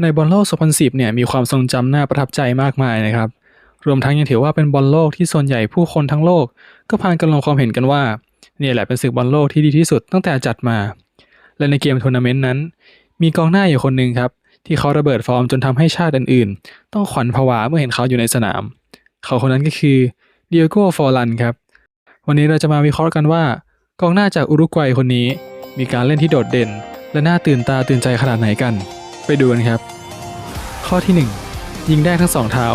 ในบอลโลก 2010 เนี่ยมีความทรงจำน่าประทับใจมากมายนะครับ รวมทั้งยังถือว่าเป็นบอลโลกที่ส่วนใหญ่ผู้คนทั้งโลก ก็พานกันลงความเห็นกันว่าเนี่ยแหละเป็นศึกบอลโลกที่ดีที่สุดตั้งแต่จัดมา และในเกมทัวร์นาเมนต์นั้น มีกองหน้าอยู่คนหนึ่งครับ ที่เขาระเบิดฟอร์มจนทำให้ชาติอื่นๆ ต้องขวัญผวาเมื่อเห็นเขาอยู่ในสนาม เขาคนนั้นก็คือเดียโกฟอร์ลันครับ วันนี้เราจะมาวิเคราะห์กันว่า กองหน้าจากอุรุกวัยคนนี้ มีการเล่นที่โดดเด่น และน่าตื่นตาตื่นใจขนาดไหนกัน ไปดูกันครับ ข้อที่ 1 ยิงได้ทั้งสองเท้า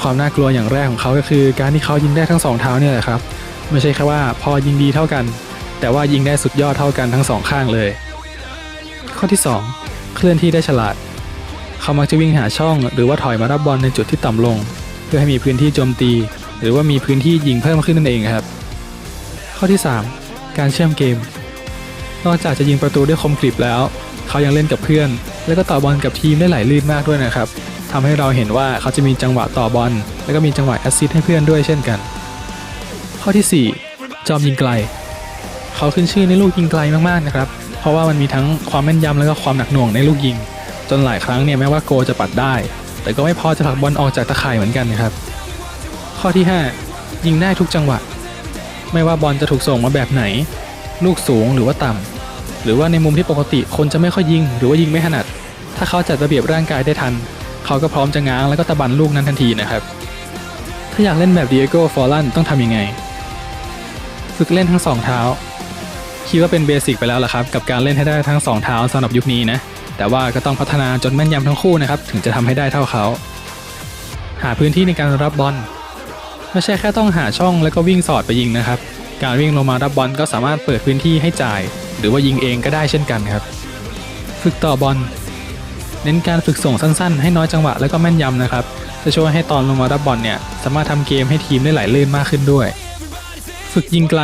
ความน่ากลัวอย่างแรกของเขาก็คือ การที่เขายิงได้ทั้งสองเท้าเนี่ยแหละครับ ไม่ใช่แค่ว่าพอยิงดีเท่ากัน แต่ว่ายิงได้สุดยอดเท่ากันทั้งสองข้างเลย ข้อที่ 2 เคลื่อนที่ได้ฉลาด เขามักจะวิ่งหาช่อง หรือว่าถอยมารับบอลในจุดที่ต่ำลง เพื่อให้มีพื้นที่โจมตี หรือว่ามีพื้นที่ยิงเพิ่มขึ้นนั่นเองครับ ข้อที่ 3 การเชื่อมเกมนอกจากจะยิงประตูด้วยคมกริบแล้ว เขายังเล่นกับเพื่อน แล้วก็ต่อบอลกับทีมได้ไหลลื่นมากด้วยนะครับทำให้เราเห็นว่าเขาจะมีจังหวะต่อบอล แล้วก็มีจังหวะแอสซิสต์ให้เพื่อนด้วยเช่นกัน ข้อที่ 4 จอมยิงไกล เขาขึ้นชื่อในลูกยิงไกลมากๆนะครับ เพราะว่ามันมีทั้งความแม่นยำแล้วก็ความหนักหน่วงในลูกยิง จนหลายครั้งเนี่ยแม้ว่าโกจะปัดได้ แต่ก็ไม่พอจะผลักบอลออกจากตะข่ายเหมือนกันนะครับ ข้อที่ 5 ยิงได้ทุกจังหวะ ไม่ว่าบอลจะถูกส่งมาแบบไหน ลูกสูงหรือว่าต่ำ หรือว่าในมุมที่ปกติคนจะไม่ค่อยยิง หรือว่ายิงไม่ถนัด ถ้าเขาจัดระเบียบร่างกายได้ทัน เขาก็พร้อมจะง้างแล้วก็ตะบันลูกนั้นทันทีนะครับ ถ้าอยากเล่นแบบเดิเอโก้ฟอร์ลันต้องทำยังไง ฝึกเล่นทั้งสองเท้า คิดว่าเป็นเบสิกไปแล้วล่ะครับ กับการเล่นให้ได้ทั้งสองเท้าสำหรับยุคนี้นะ แต่ว่าก็ต้องพัฒนาจนแม่นยำทั้งคู่นะครับ ถึงจะทำให้ได้เท่าเขา หาพื้นที่ในการรับบอล ไม่ใช่แค่ต้องหาช่องแล้วก็วิ่งสอดไปยิงนะครับ การวิ่งลงมารับบอลก็สามารถเปิดพื้นที่ให้จ่าย หรือว่ายิงเองก็ได้เช่นกันครับ ฝึกต่อบอล เน้นการฝึกส่งสั้นๆ ให้น้อยจังหวะแล้วก็แม่นยำนะครับ จะช่วยให้ตอนลงมารับบอลเนี่ยสามารถทำเกมให้ทีมได้ไหลลื่นมากขึ้นด้วย ฝึกยิงไกล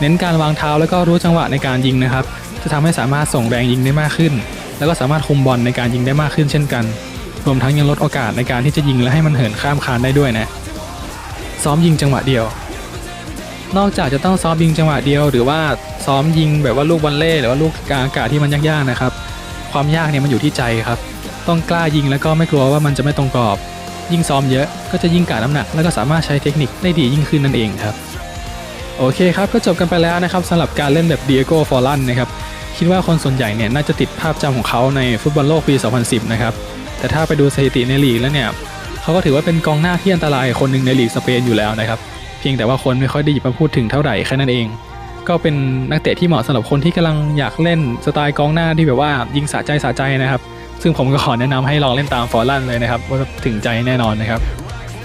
เน้นการวางเท้าแล้วก็รู้จังหวะในการยิงนะครับ จะทำให้สามารถส่งแรงยิงได้มากขึ้น แล้วก็สามารถคุมบอลในการยิงได้มากขึ้นเช่นกัน รวมทั้งยังลดโอกาสในการที่จะยิงและให้มันเหินข้ามคานได้ด้วยนะ ซ้อมยิงจังหวะเดียว นอกจากจะต้องซ้อมยิงจังหวะเดียว หรือว่าซ้อมยิงแบบว่าลูกบอลเล่หรือว่าลูกกลางอากาศที่มันยากๆนะครับ ความยากเนี่ยมันอยู่ที่ใจครับ ต้องกล้ายิงแล้วก็ไม่กลัวว่ามันจะไม่ตรงกรอบ ยิ่งซ้อมเยอะก็จะยิ่งกาดน้ำหนัก แล้วก็สามารถใช้เทคนิคได้ดียิ่งขึ้นนั่นเองครับ โอเคครับก็จบกันไปแล้วนะครับสำหรับการเล่นแบบ Diego Forlan นะครับคิดว่าคนส่วนใหญ่เนี่ยน่าจะติดภาพจำของเขาในฟุตบอลโลกปี 2010 นะครับแต่ถ้าไปดูสถิติในลีกแล้วเนี่ยเขาก็ถือว่าเป็นกองหน้าที่อันตรายคนหนึ่งในลีกสเปนอยู่แล้วนะครับ เพียงแต่ว่าคนไม่ค่อยได้หยิบมาพูดถึงเท่าไหร่แค่นั้นเอง ก็เป็นนักเตะที่เหมาะสำหรับคนที่กำลังอยากเล่นสไตล์กองหน้าที่แบบว่ายิงสะใจสะใจนะครับ ซึ่งผมก็ขอแนะนำให้ลองเล่นตามฟอร์ลันเลยนะครับว่าถึงใจแน่นอนนะครับ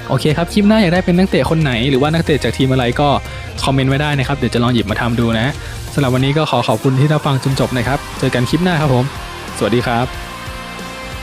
โอเคครับคลิปหน้าอยากได้เป็นนักเตะคนไหนหรือว่านักเตะจากทีมอะไรก็คอมเมนต์ไว้ได้นะครับเดี๋ยวจะลองหยิบมาทำดูนะสำหรับวันนี้ก็ขอขอบคุณที่รับฟังจนจบนะครับ เจอกันคลิปหน้าครับผม สวัสดีครับ